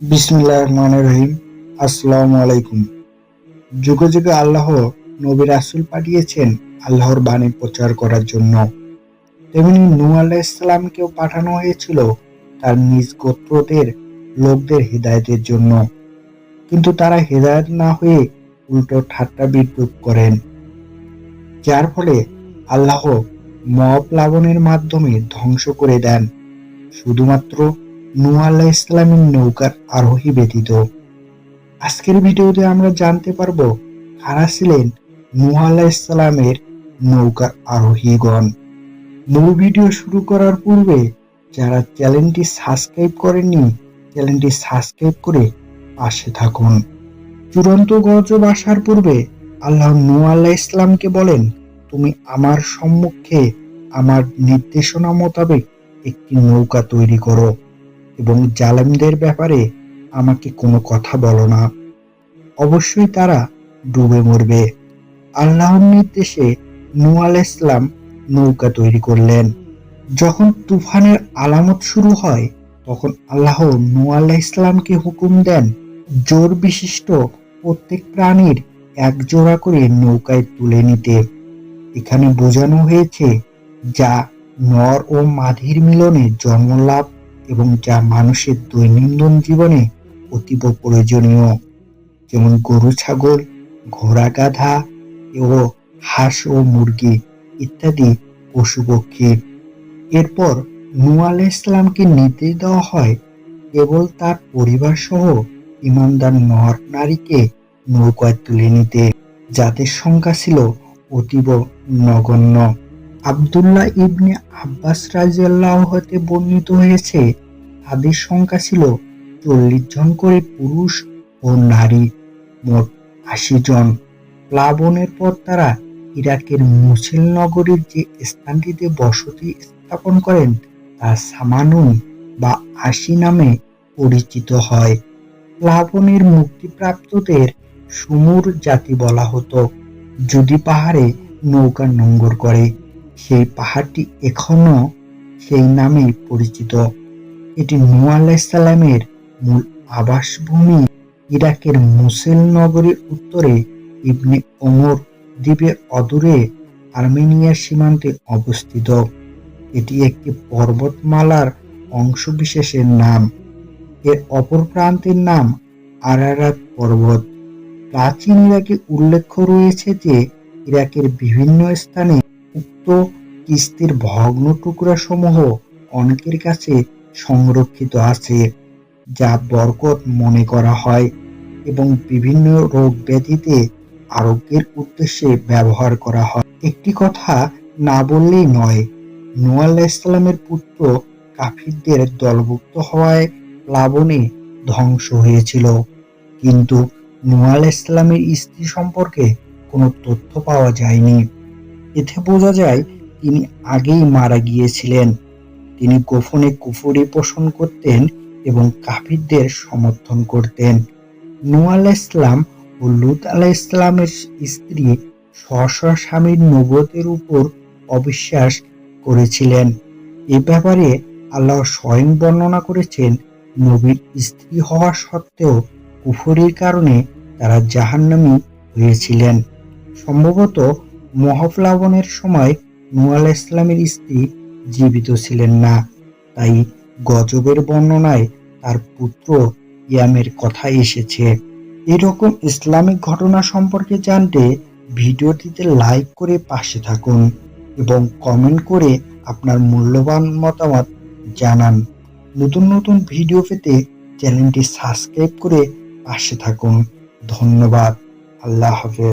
বিসমুল্লাহ রহিম আসসালামু আলাইকুম যুগে যুগে আল্লাহ নবী রাসুল পাঠিয়েছেন আল্লাহর বাণী প্রচার করার জন্য। তেমনি নূ আল্লাহ ইসলামকেও পাঠানো হয়েছিল তার নিজ গোত্রদের, লোকদের হৃদায়তের জন্য। কিন্তু তারা হৃদায়ত না হয়ে উল্টো ঠাট্টা বিদ্রুপ করেন। যার ফলে আল্লাহ মব প্লাবনের মাধ্যমে ধ্বংস করে দেন। শুধুমাত্র নূহ আল্লাহ ইসলামের নৌকার আরোহী ব্যতীত। আজকের ভিডিওতে আমরা জানতে পারব কারা ছিলেন নূহ আল্লাহ ইসলামের নৌকার আরোহীগণ। মূল ভিডিও শুরু করার পূর্বে যারা চ্যানেলটি সাবস্ক্রাইব করেননি, চ্যানেলটি সাবস্ক্রাইব করে পাশে থাকুন। চূড়ান্ত গজব আসার পূর্বে আল্লাহ নূহ আল্লাহ ইসলামকে বলেন, তুমি আমার সম্মুখে আমার নির্দেশনা মোতাবেক একটি নৌকা তৈরি করো। এবং জালেমদের ব্যাপারে আমাকে কোনো কথা বলো না। অবশ্যই তারা ডুবে মরবে। আল্লাহর নির্দেশে নূ আলাইহিস ইসলাম নৌকা তৈরি করলেন। যখন তুফানের আলামত শুরু হয়, তখন আল্লাহ নূ আলাহ ইসলামকে হুকুম দেন, জোর বিশিষ্ট প্রত্যেক প্রাণীর এক জোড়া করে নৌকায় তুলে নিতে। এখানে বোঝানো হয়েছে, যা নর ও মাধির মিলনে জন্মলাভ এবং যা মানুষের দৈনন্দিন জীবনে অতীব প্রয়োজনীয়, যেমন গরু, ছাগল, ঘোড়া, গাধা ও হাঁস ও মুরগি ইত্যাদি পশু পক্ষী। এরপর নূ আলাইহিস ইসলামকে নির্দেশ দেওয়া হয় কেবল তার পরিবার সহ ইমানদার নর নারীকে নৌকায় তুলে নিতে, যাদের সংখ্যা ছিল অতীব নগণ্য। আবদুল্লাহ ইবনে আব্বাস রাজিয়াল্লাহ হতে বর্ণিত হয়েছে, তাদের সংখ্যা ছিল চল্লিশ জন করে পুরুষ ও নারী, মোট আশি জন। প্লাবনের পর তারা ইরাকের মুসিল নগরীর যে স্থানটিতে বসতি স্থাপন করেন, তা সামানুন বা আশি নামে পরিচিত হয়। প্লাবনের মুক্তিপ্রাপ্তদের সুমুর জাতি বলা হতো, যদি পাহাড়ে নৌকা নোঙ্গর করে। সেই পাহাড়টি এখনও সেই নামেই পরিচিত। এটি নূ আলাইসাল্লামের মূল আবাসভূমি ইরাকের মুসেল নগরীর উত্তরে ইবনে ওমর দ্বীপের অদূরে আর্মেনিয়ার সীমান্তে অবস্থিত। এটি একটি পর্বতমালার অংশবিশেষের নাম। এর অপর প্রান্তের নাম আরারাত পর্বত। প্রাচীন ইরাকে উল্লেখ রয়েছে যে ইরাকের বিভিন্ন স্থানে উক্ত কিস্তির ভগ্ন টুকরা সমূহ অনেকের কাছে সংরক্ষিত আছে, যা বরকত মনে করা হয় এবং বিভিন্ন রোগ ব্যাধিতে আরোগ্যের উদ্দেশ্যে ব্যবহার করা হয়। একটি কথা না বললেই নয় নোয়া আল্লাহ ইসলামের পুত্র কাফিরদের দলভুক্ত হওয়ায় প্লাবনে ধ্বংস হয়েছিল। কিন্তু নোয়া আলাহ ইসলামের স্ত্রী সম্পর্কে কোনো তথ্য পাওয়া যায়নি। এতে বোঝা যায় তিনি আগেই মারা গিয়েছিলেন। তিনি গোপনে কুফুরি পোষণ করতেন এবং কাফিরদের সমর্থন করতেন। নু ইসলাম ও লুত আলাহ ইসলামের স্ত্রী স্ব স্বামীর নবতের উপর অবিশ্বাস করেছিলেন। এ ব্যাপারে আল্লাহ স্বয়ং বর্ণনা করেছেন, নবীর স্ত্রী হওয়া সত্ত্বেও কুফরির কারণে তারা জাহান্নামী হয়েছিলেন। সম্ভবত মহাপ্লাবনের সময় নূ আলাহ ইসলামের স্ত্রী জীবিত ছিলেন না। তাই গজবের বর্ণনায় তার পুত্র ইয়ামের কথা এসেছে। এরকম ইসলামিক ঘটনা সম্পর্কে জানতে ভিডিওটিতে লাইক করে পাশে থাকুন এবং কমেন্ট করে আপনার মূল্যবান মতামত জানান। নতুন নতুন ভিডিও পেতে চ্যানেলটি সাবস্ক্রাইব করে পাশে থাকুন। ধন্যবাদ। আল্লাহ হাফেজ।